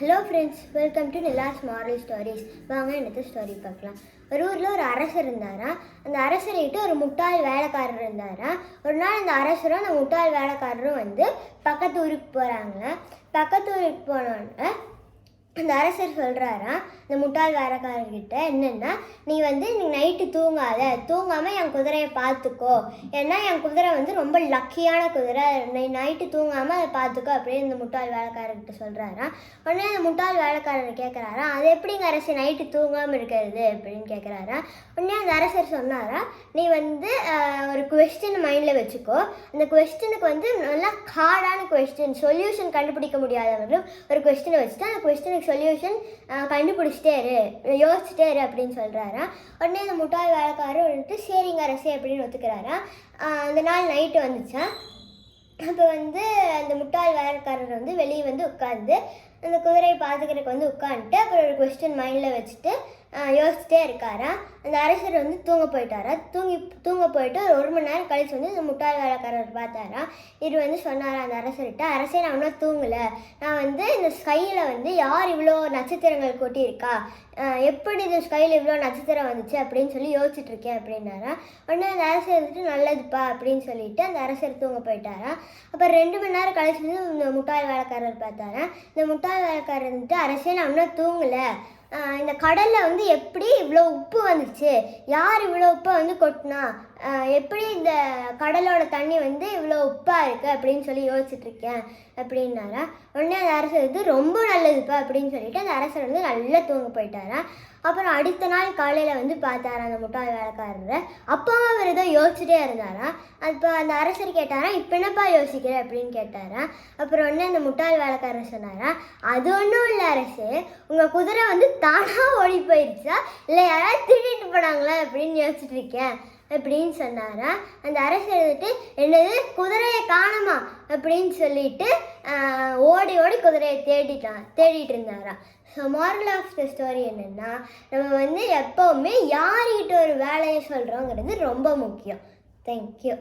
Hello friends welcome to Nila's moral stories வாங்க எனக்கு story பார்க்கலாம். ஒரு ஊரில் ஒரு அரசர் இருந்தாராம். அந்த அரசர்கிட்ட ஒரு முட்டாள் வேலைக்காரர் இருந்தாராம். ஒரு நாள் அந்த அரசரும் அந்த முட்டாள் வேலைக்காரரும் வந்து பக்கத்து ஊருக்கு போகிறாங்க பக்கத்து ஊருக்கு போனோடனே அந்த அரசர் சொல்கிறாராம் இந்த முட்டாள் வேலைக்காரர்கிட்ட என்னென்னா நீ வந்து நீ நைட்டு தூங்காத தூங்காமல் என் குதிரையை பார்த்துக்கோ ஏன்னா என் குதிரை வந்து ரொம்ப லக்கியான குதிரை. நீ நைட்டு தூங்காமல் அதை பார்த்துக்கோ அப்படின்னு இந்த முட்டாள் வேலைக்காரர்கிட்ட சொல்கிறாராம் உடனே அந்த முட்டாள் வேலைக்காரர் கேட்குறாராம் அது எப்படிங்க அரசு நைட்டு தூங்காமல் இருக்கிறது? அப்படின்னு கேட்குறாராம் உடனே அந்த அரசர் சொன்னாரா நீ வந்து ஒரு கொஸ்டின் மைண்டில் வச்சுக்கோ. அந்த கொஸ்டினுக்கு வந்து நல்லா ஹார்டான கொஸ்டின் சொல்யூஷன் கண்டுபிடிக்க முடியாதவங்களும் ஒரு கொஸ்டினை வச்சுட்டு அந்த கொஸ்டினுக்கு சொல்யூஷன் கண்டுபிடிச்சிட்டே இரு. யோசிச்சுட்டே இரு அப்படின்னு சொல்கிறாரா உடனே அந்த முட்டாள் வேலைக்காரர் வந்துட்டு சரிங்க அரசே அப்படின்னு ஒத்துக்கிறாரா. அந்த நாள் நைட்டு வந்துச்சா. அப்போ வந்து அந்த முட்டாள் வேலைக்காரர் வந்து வெளியே வந்து உட்காந்து அந்த குதிரையை பார்த்துக்கிறதுக்கு வந்து உட்காந்துட்டு அப்புறம் ஒரு கொஸ்டின் மைண்டில் வச்சுட்டு யோசிச்சுட்டே இருக்காரா? அந்த அரசர் வந்து தூங்க போயிட்டாரா? தூங்கி தூங்க போயிட்டு ஒரு ஒரு மணி நேரம் கழிச்சு வந்து இந்த முட்டாள் வேலைக்காரர் பார்த்தாரா? இது வந்து சொன்னாரா அந்த அரசர்கிட்ட அரசே நான் ஒன்றும் தூங்கலை. நான் வந்து இந்த ஸ்கையில் வந்து யார் இவ்வளோ நட்சத்திரங்கள் கொட்டியிருக்கா? எப்படி இந்த ஸ்கையில் இவ்வளோ நட்சத்திரம் வந்துச்சு? அப்படின்னு சொல்லி யோசிச்சுட்டு இருக்கேன் அப்படின்னாரா. உடனே அந்த அரசர் வந்துட்டு நல்லதுப்பா அப்படின்னு சொல்லிட்டு அந்த அரசர் தூங்க போயிட்டாரா. அப்புறம் ரெண்டு மணி நேரம் கழிச்சு வந்து இந்த முட்டாள் வேலைக்காரர் பார்த்தாரா. இந்த முட்டாள் வேலைக்காரர் வந்துட்டு அரசே நான் இன்னும் தூங்கலை. இந்த கடலில் வந்து எப்படி இவ்வளோ உப்பு வந்துச்சு? யார் இவ்வளோ உப்பை வந்து கொட்டினா? எப்படி இந்த கடலோட தண்ணி வந்து இவ்வளோ உப்பாக இருக்குது அப்படின்னு சொல்லி யோசிச்சுட்ருக்கேன் அப்படின்னாரா. உடனே அந்த அரசர் வந்து ரொம்ப நல்லதுப்பா அப்படின்னு சொல்லிட்டு அந்த அரசர் வந்து நல்லா தூங்க போயிட்டாரா. அப்புறம் அடுத்த நாள் காலையில் வந்து பார்த்தாரு அந்த முட்டாள் வேலைக்காரரை. அப்பவும் அவர் ஏதோ யோசிச்சுட்டே இருந்தாரா? அப்போ அந்த அரசர் கேட்டாரா இப்போ என்னப்பா யோசிக்கிற? அப்படின்னு கேட்டாராம் அப்புறம் உடனே அந்த முட்டாள் வேலைக்காரர் சொன்னாரா அது ஒன்றும் இல்லை அரசு உங்கள் குதிரை வந்து தானாக ஓடி போயிடுச்சா இல்லை யாராவது திருடிட்டு போனாங்களா? அப்படின்னு யோசிச்சுட்டு இருக்கேன். அப்படின்னு சொன்னாரா? அந்த அரசு வந்துட்டு என்னது குதிரையை காணுமா? அப்படின்னு சொல்லிட்டு ஓடி ஓடி குதிரையை தேடிட்டான் தேடிட்டு இருந்தாரா. So moral of the story என்னென்னா நம்ம வந்து எப்போவுமே யார்கிட்ட ஒரு வேலையை சொல்கிறோங்கிறது ரொம்ப முக்கியம். தேங்க்யூ